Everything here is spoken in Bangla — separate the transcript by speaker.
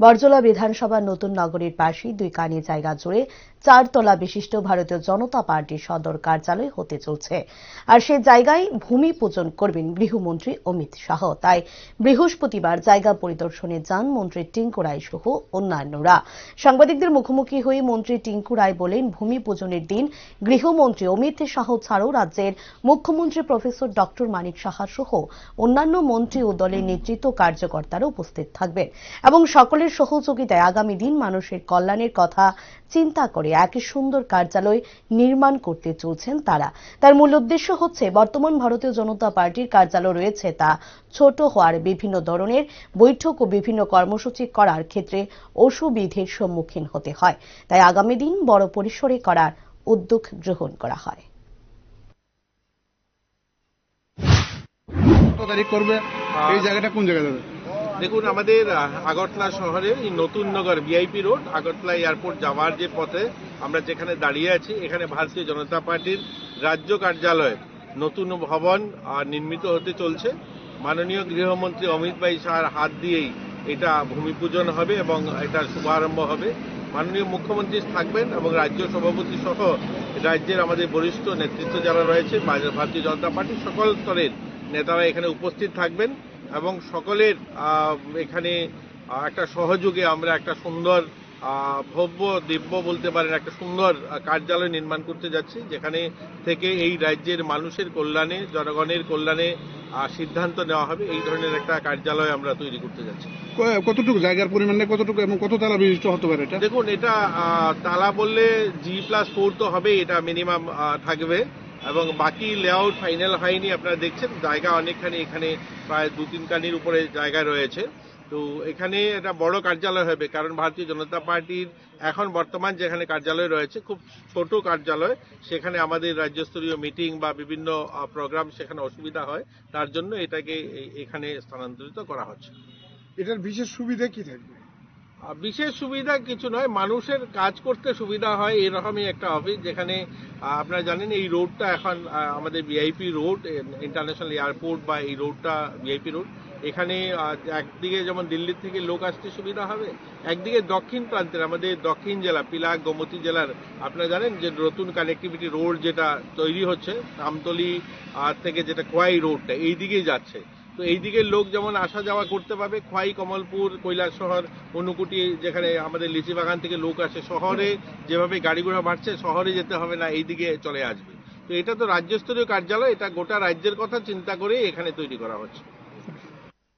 Speaker 1: বরজলা বিধানসভার নতুন নগরীর পাশেই দুই কানি জায়গা জুড়ে চারতলা বিশিষ্ট ভারতীয় জনতা পার্টির সদর কার্যালয় হতে চলছে। আর সে জায়গায় ভূমি পূজন করবেন গৃহমন্ত্রী অমিত শাহ। তাই বৃহস্পতিবার জায়গা পরিদর্শনে যান মন্ত্রী টিঙ্কু রায় সহ অন্যান্যরা। সাংবাদিকদের মুখোমুখি হয়ে মন্ত্রী টিঙ্কু রায় বলেন, ভূমি পূজনের দিন গৃহমন্ত্রী অমিত শাহ ছাড়াও রাজ্যের মুখ্যমন্ত্রী প্রফেসর ডক্টর মানিক সাহা সহ অন্যান্য মন্ত্রী ও দলের নেতৃত্ব কার্যকর্তারা উপস্থিত থাকবেন এবং সকলের সহযোগিতায় আগামী দিন মানুষের কল্যাণের কথা চিন্তা করে একই সুন্দর কার্যালয় নির্মাণ করতে চলছেন তারা। তার মূল উদ্দেশ্য হচ্ছে, বর্তমান ভারতীয় জনতা পার্টির কার্যালয় রয়েছে তা ছোট হওয়ার বিভিন্ন ধরনের বৈঠক ও বিভিন্ন কর্মসূচি করার ক্ষেত্রে অসুবিধের সম্মুখীন হতে হয়। তাই আগামী দিন বড় পরিসরে করার উদ্যোগ গ্রহণ করা হয়।
Speaker 2: তারিখ করবে? এই জায়গাটা কোন জায়গায় যাবে?
Speaker 3: দেখুন, আমাদের আগরতলা শহরে এই Natun Nagar VIP road, Agartala airport যাওয়ার যে পথে আমরা যেখানে দাঁড়িয়ে আছি, এখানে ভারতীয় জনতা পার্টির রাজ্য কার্যালয় নতুন ভবন নির্মিত হতে চলছে। মাননীয় গৃহমন্ত্রী অমিত ভাই শাহর হাত দিয়েই এটা ভূমি পূজন হবে এবং এটা শুভারম্ভ হবে। মাননীয় মুখ্যমন্ত্রী থাকবেন এবং রাজ্য সভাপতি সহ রাজ্যের আমাদের বরিষ্ঠ নেতৃত্ব যারা রয়েছে, ভারতীয় জনতা পার্টির সকল স্তরের নেতারা এখানে উপস্থিত থাকবেন। এবং সকলের এখানে একটা সহযোগে আমরা একটা সুন্দর ভব্য দিব্য বলতে পারেন একটা সুন্দর কার্যালয় নির্মাণ করতে যাচ্ছি যেখানে থেকে এই রাজ্যের মানুষের কল্যাণে জনগণের কল্যাণে সিদ্ধান্ত নেওয়া হবে এই ধরনের একটা কার্যালয় আমরা তৈরি করতে যাচ্ছি।
Speaker 2: কতটুকু জায়গার পরিমাণে কতটুকু এবং কত তালা বিশিষ্ট হতে পারে এটা?
Speaker 3: দেখুন এটা তালা বললে জি প্লাস ফোর তো হবে এটা মিনিমাম থাকবে। এবং বাকি লেআউট ফাইনাল হয়নি, আপনারা দেখছেন, জায়গা অনেকখানি এখানে প্রায় দু তিন কানির উপরে জায়গা রয়েছে। তো এখানে একটা বড় কার্যালয় হবে, কারণ ভারতীয় জনতা পার্টির এখন বর্তমান যেখানে কার্যালয় রয়েছে, খুব ছোট কার্যালয়, সেখানে আমাদের রাজ্যস্তরীয় মিটিং বা বিভিন্ন প্রোগ্রাম সেখানে অসুবিধা হয়, তার জন্য এটাকে এখানে স্থানান্তরিত করা হচ্ছে।
Speaker 2: এটার বিশেষ সুবিধা কি থাকবে?
Speaker 3: বিশেষ সুবিধা কিছু নয়, মানুষের কাজ করতে সুবিধা হয় এরকমই একটা অফিস যেখানে আপনারা জানেন এই রোডটা এখন আমাদের ভিআইপি রোড ইন্টারন্যাশনাল এয়ারপোর্ট বা এই রোডটা ভিআইপি রোড এখানে একদিকে যেমন দিল্লি থেকে লোক আসতে সুবিধা হবে, একদিকে দক্ষিণ প্রান্তের আমাদের দক্ষিণ জেলা পিলা গোমতী জেলার, আপনারা জানেন যে নতুন কানেক্টিভিটি রোড যেটা তৈরি হচ্ছে, আমতলি থেকে যেটা কোয়াই রোডটা এই দিকেই যাচ্ছে। তো এই দিকের লোক যেমন আসা যাওয়া করতে পারবে, খোয়াই, কমলপুর শহর অনুকুটি যেখানে আমাদের লিচি বাগান থেকে লোক আসে, শহরে যেভাবে গাড়ি ঘোড়া বাড়ছে, শহরে যেতে হবে না এই দিকে চলে আসবে। তো এটা তো রাজ্যস্তরীয় কার্যালয়, এটা গোটা রাজ্যের কথা চিন্তা করে এখানে তৈরি করা হচ্ছে।